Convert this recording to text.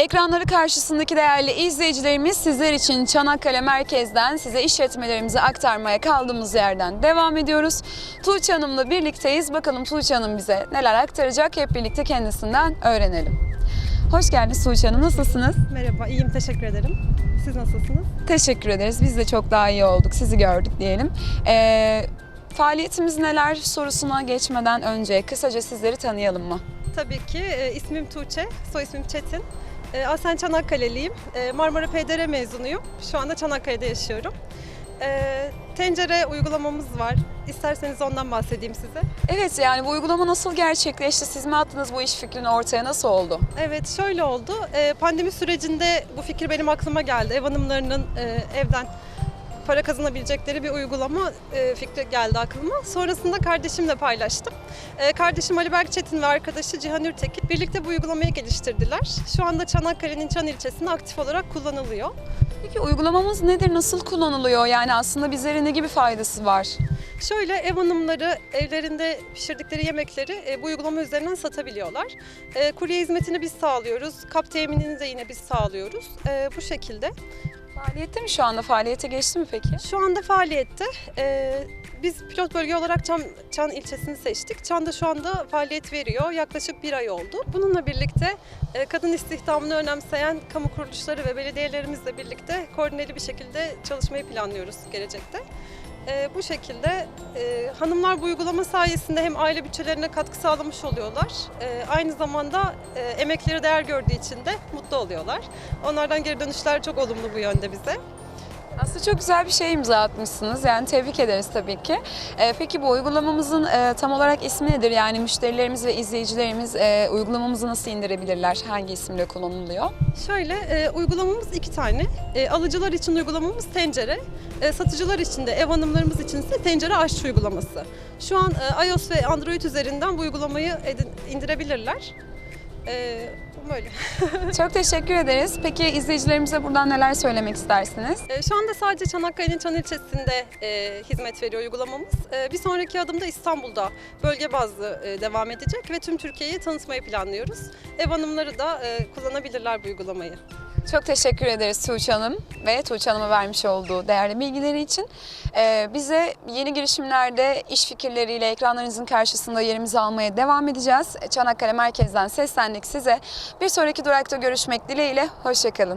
Ekranları karşısındaki değerli izleyicilerimiz sizler için Çanakkale merkezden size işletmelerimizi aktarmaya kaldığımız yerden devam ediyoruz. Tuğçe Hanım'la birlikteyiz. Bakalım Tuğçe Hanım bize neler aktaracak hep birlikte kendisinden öğrenelim. Hoş geldiniz Tuğçe Hanım. Nasılsınız? Merhaba, iyiyim. Teşekkür ederim. Siz nasılsınız? Teşekkür ederiz. Biz de çok daha iyi olduk. Sizi gördük diyelim. Ee, faaliyetimiz neler sorusuna geçmeden önce kısaca sizleri tanıyalım mı? Tabii ki e, ismim Tuğçe, soy ismim Çetin. E, aslen Çanakkale'liyim. E, Marmara PDR mezunuyum. Şu anda Çanakkale'de yaşıyorum. E, tencere uygulamamız var. İsterseniz ondan bahsedeyim size. Evet yani bu uygulama nasıl gerçekleşti? Siz mi attınız bu iş fikrini ortaya? Nasıl oldu? Evet, şöyle oldu. E, pandemi sürecinde bu fikir benim aklıma geldi. Ev hanımlarının e, evden para kazanabilecekleri bir uygulama e, fikri geldi aklıma. Sonrasında kardeşimle paylaştım. E, kardeşim Ali Berk Çetin ve arkadaşı Cihan Ürtekin birlikte bu uygulamayı geliştirdiler. Şu anda Çanakkale'nin Çan ilçesinde aktif olarak kullanılıyor. Peki uygulamamız nedir? Nasıl kullanılıyor? Yani aslında bizlere ne gibi faydası var? Şöyle ev hanımları evlerinde pişirdikleri yemekleri e, bu uygulama üzerinden satabiliyorlar. E, kurye hizmetini biz sağlıyoruz. Kap teminini de yine biz sağlıyoruz. E, bu şekilde. Faaliyette mi şu anda? Faaliyete geçti mi peki? Şu anda faaliyette. Ee, biz pilot bölge olarak Çan, Çan ilçesini seçtik. Çan'da şu anda faaliyet veriyor. Yaklaşık bir ay oldu. Bununla birlikte e, kadın istihdamını önemseyen kamu kuruluşları ve belediyelerimizle birlikte koordineli bir şekilde çalışmayı planlıyoruz gelecekte. Ee, bu şekilde e, hanımlar bu uygulama sayesinde hem aile bütçelerine katkı sağlamış oluyorlar. e, aynı zamanda e, emekleri değer gördüğü için de mutlu oluyorlar. Onlardan geri dönüşler çok olumlu bu yönde bize. Aslında çok güzel bir şey imza atmışsınız. Yani tebrik ederiz tabii ki. Ee, peki bu uygulamamızın e, tam olarak ismi nedir? Yani müşterilerimiz ve izleyicilerimiz e, uygulamamızı nasıl indirebilirler? Hangi isimle kullanılıyor? Şöyle e, uygulamamız iki tane. E, alıcılar için uygulamamız tencere, e, satıcılar için de ev hanımlarımız için ise tencere aşçı uygulaması. Şu an e, iOS ve Android üzerinden bu uygulamayı edin- indirebilirler. E, bu böyle. Çok teşekkür ederiz. Peki izleyicilerimize buradan neler söylemek istersiniz? E, şu anda sadece Çanakkale'nin Çan ilçesinde e, hizmet veriyor uygulamamız. E, bir sonraki adımda İstanbul'da bölge bazlı e, devam edecek ve tüm Türkiye'yi tanıtmayı planlıyoruz. Ev hanımları da e, kullanabilirler bu uygulamayı. Çok teşekkür ederiz Tuğçe Hanım ve Tuğçe Hanım'a vermiş olduğu değerli bilgileri için. Ee, bize yeni girişimlerde iş fikirleriyle ekranlarınızın karşısında yerimizi almaya devam edeceğiz. Çanakkale Merkez'den seslendik size. Bir sonraki durakta görüşmek dileğiyle. Hoşçakalın.